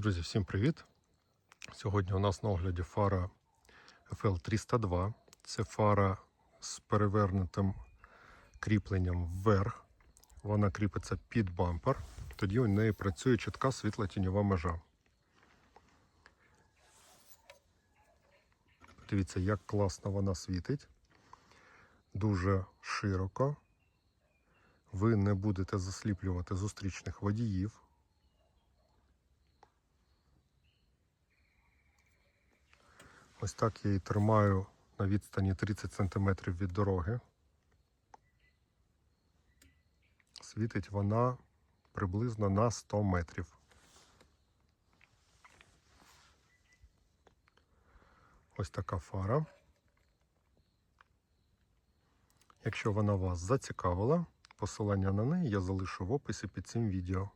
Друзі, всім привіт! Сьогодні у нас на огляді фара FL302. Це фара з перевернутим кріпленням вверх. Вона кріпиться під бампер. Тоді у неї працює чітка світло-тіньова межа. Дивіться, як класно вона світить. Дуже широко. Ви не будете засліплювати зустрічних водіїв. Ось так я її тримаю на відстані 30 см від дороги. Світить вона приблизно на 100 метрів. Ось така фара. Якщо вона вас зацікавила, посилання на неї я залишу в описі під цим відео.